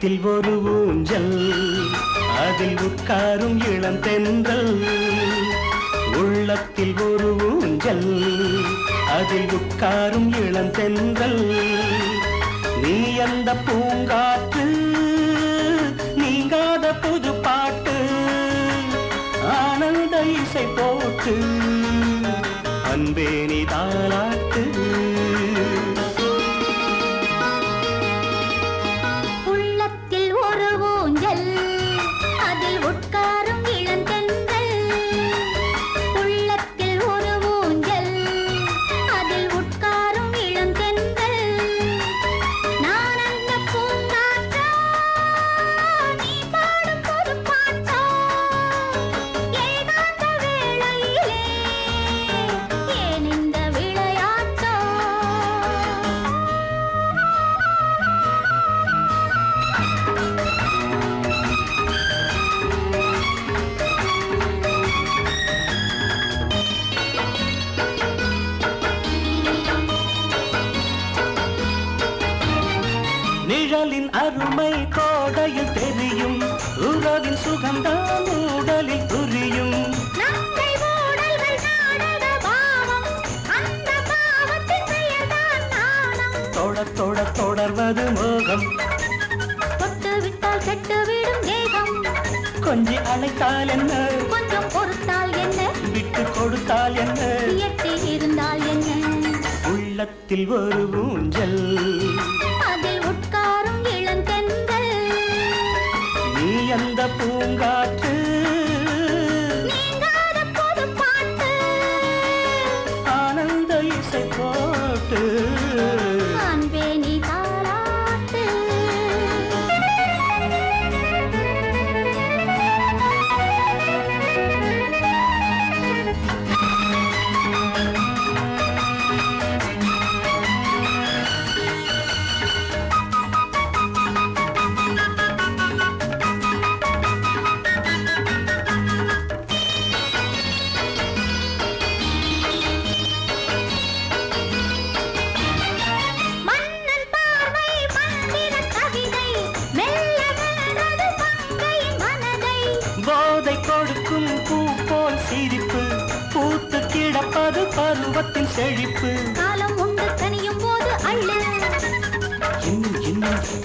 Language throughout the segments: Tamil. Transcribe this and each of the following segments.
உள்ளத்தில் ஒரு ஊஞ்சல் அதில் உட்காரும் இளம் தென்றல். உள்ளத்தில் ஒரு ஊஞ்சல் அதில் உட்காரும் இளம் தென்றல். நீ அந்த பூங்காற்று நீங்காத புது பாட்டு ஆனந்த இசை போட்டு அன்பே நீ தாளாட்டு கோடையில் தெரியும். உறவின் சுகம்தான் உடலில் புரியும். தொட தொட தொடர்வது மோகம். தொட்டு விட்டால் கெட்டுவிடும் தேகம் கொஞ்சி அழைத்தால் என்ன? கொஞ்சம் பொறுத்தால் என்ன? விட்டு கொடுத்தால் என்ன? எட்டி இருந்தால் என்ன? உள்ளத்தில் ஒரு ஊஞ்சல். நீ அந்த பூங்காற்று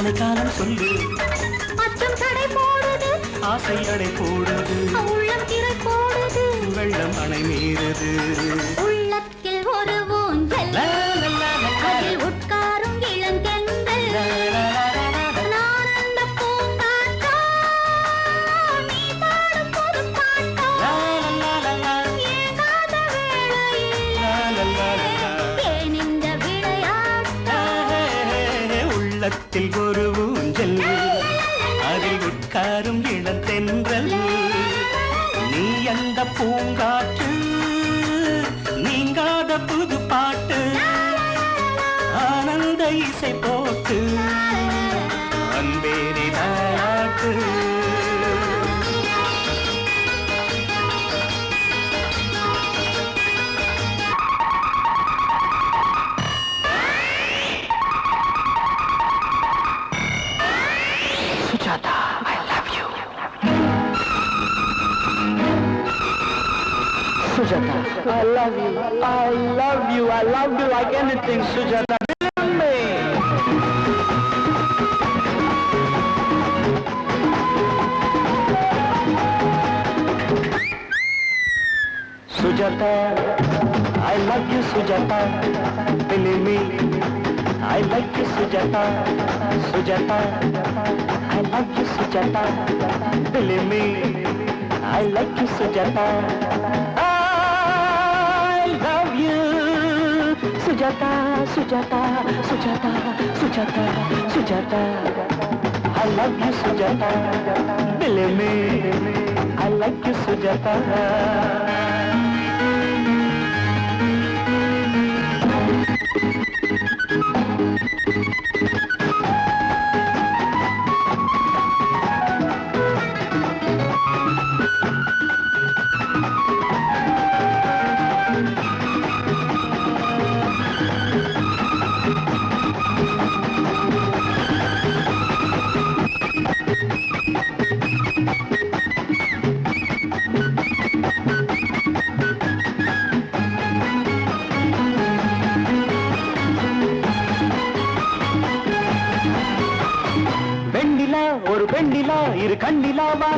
தலை காலம் சொல்லு. அச்சம் தடை போடுது. ஆசை அடை போடுது. உள்ளம் திரை போடுது. வெள்ளம் அணை மீறுது. உள்ளத்தில் உள்ளத்தில் ஒரு ஊஞ்சல் அதில் உட்காரும் இளத்தென்றல். நீ அந்த பூங்காற்று நீங்காத புது பாட்டு ஆனந்த இசை போ Sujata, I love you. I love you. I love you like anything, Sujata. Believe me. Sujata, I love you, Sujata. Believe me, I like you, Sujata. Sujata, I love you, Sujata. Believe me, I like you, Sujata. I Sujata Sujata Sujata Sujata Sujata. I love you, Sujata. दिल में I like you, सुजाता।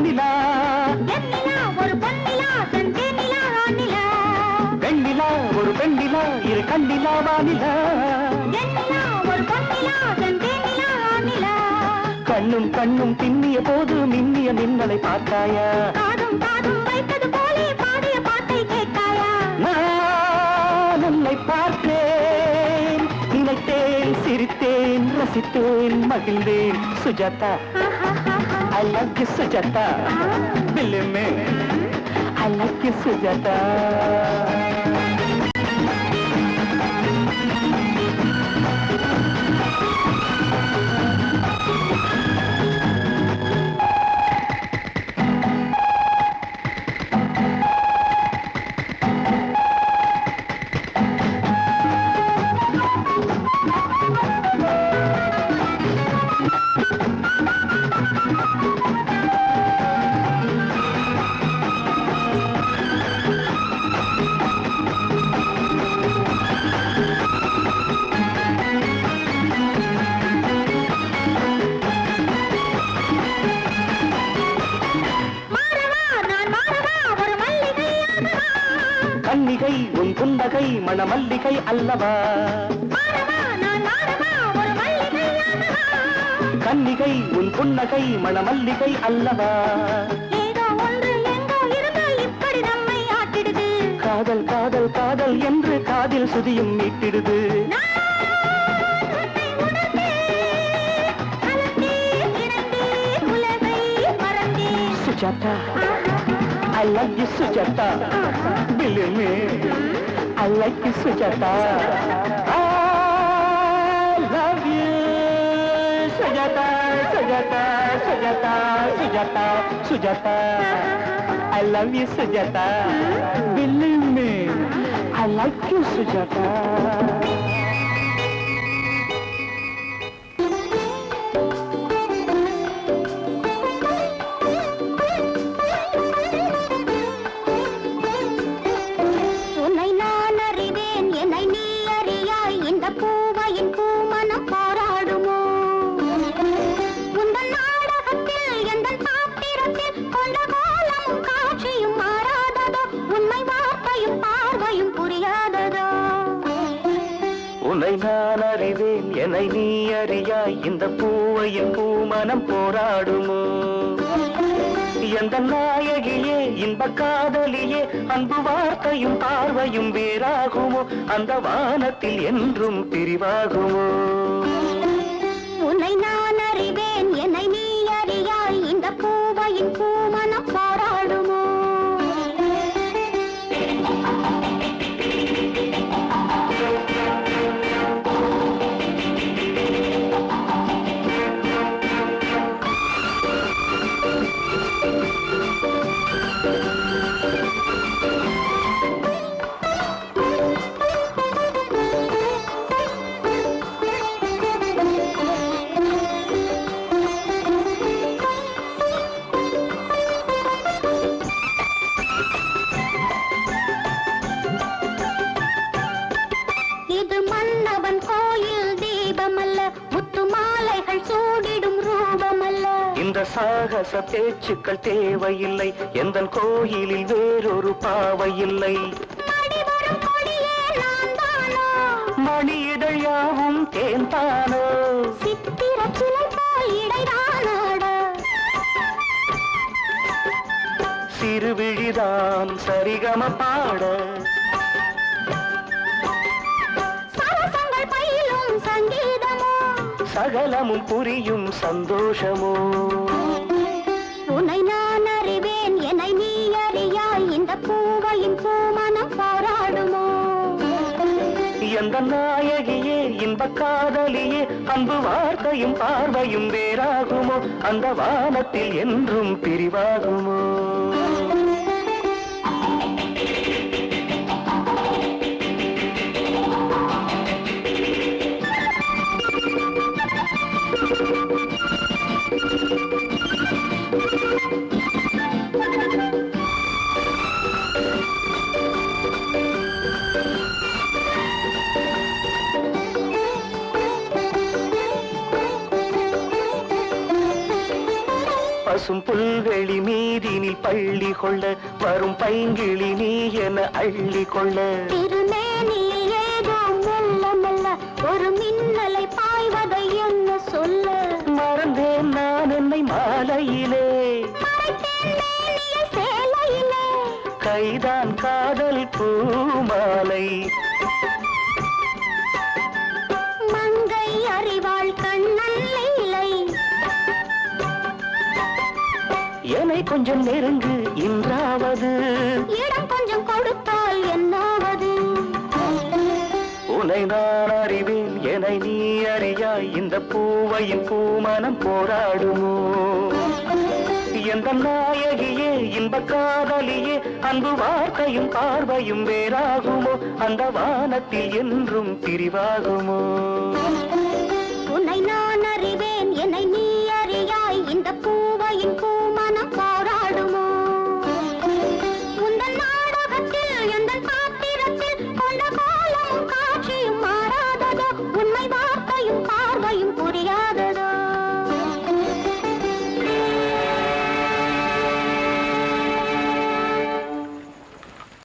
வெண்ணிலா ஒரு பொன்னிலா செந்தேனிலா ஆனிலா வெண்ணிலா ஒரு பெண்ணிலா இரு கண்ணிலா வானிலா. கண்ணும் கண்ணும் பின்னிய போது மின்னிய மின்னலை பார்த்தாயா? காதும் காதும் வைத்தது போலே பாடிய பாட்டை கேட்டாயா? நான் உன்னை பார்த்தேன் நினைத்தேன் சிரித்தேன் ரசித்தேன் மகிழ்ந்தேன். Sujatha. I love you Sujatha பில்லுமே ஐ புன்னகை மணமல்லிகை அல்லவா? கன்னிகை உன் புன்னகை மணமல்லிகை அல்லவா? காதல் காதல் காதல் என்று காதில் சுதியும் மீட்டிடுது. Sujatha I love you Sujatha. Believe I like you Sujatha love you Sujatha Sujatha Sujatha Sujatha Sujatha I love you Sujatha believe me I like you Sujatha உன்னை நான் அறிவேன். என்னை நீ அறியாய். இந்த பூவையின் பூமனம் போராடுமோ? எந்த நாயகியே இன்ப காதலியே அன்பு வார்த்தையும் பார்வையும் வேறாகுமோ? அந்த வானத்தில் என்றும் பிரிவாகுமோ? இந்த பேச்சுக்கள் தேவையில்லை. எந்த கோயிலில் வேறொரு பாவையில்லை. மடிவரும் கொடியே நான் தானோ தேன்தானோ? சித்திர சிறுவிழிதான் சரிகம பாட. சங்கீதமோ சகலமும் புரியும் சந்தோஷமோ? நாயகியே காதலியே அன்பு வார்த்தையும் பார்வையும் வேறாகுமோ? அந்த வானத்தில் என்றும் பிரிவாகுமோ? பசும் புல்வெளி மீதினில் பள்ளி கொள்ள வரும் பைங்கிளி நீ என அள்ளி கொள்ள. திருமேனியில் ஏதோ மெல்ல மெல்ல ஒரு மின்னலை பாய்வதை என்ன சொல்ல? மறந்தேன் நான் என்னை மாலையிலே. கைதான் காதல் பூமாலை கொஞ்சம் நெருங்கு இன்றாவது. இடம் கொஞ்சம் கொடுத்தால் என்னாவது? உன்னை நான் அறிவேன் என்னை நீ அறியாய் இந்த பூவையின் பூமனம் போராடுமோ? எந்த நாயகியே இன்ப காதலியே அன்பு வார்த்தையும் பார்வையும் வேறாகுமோ? அந்த வானத்தில் என்றும் பிரிவாகுமோ?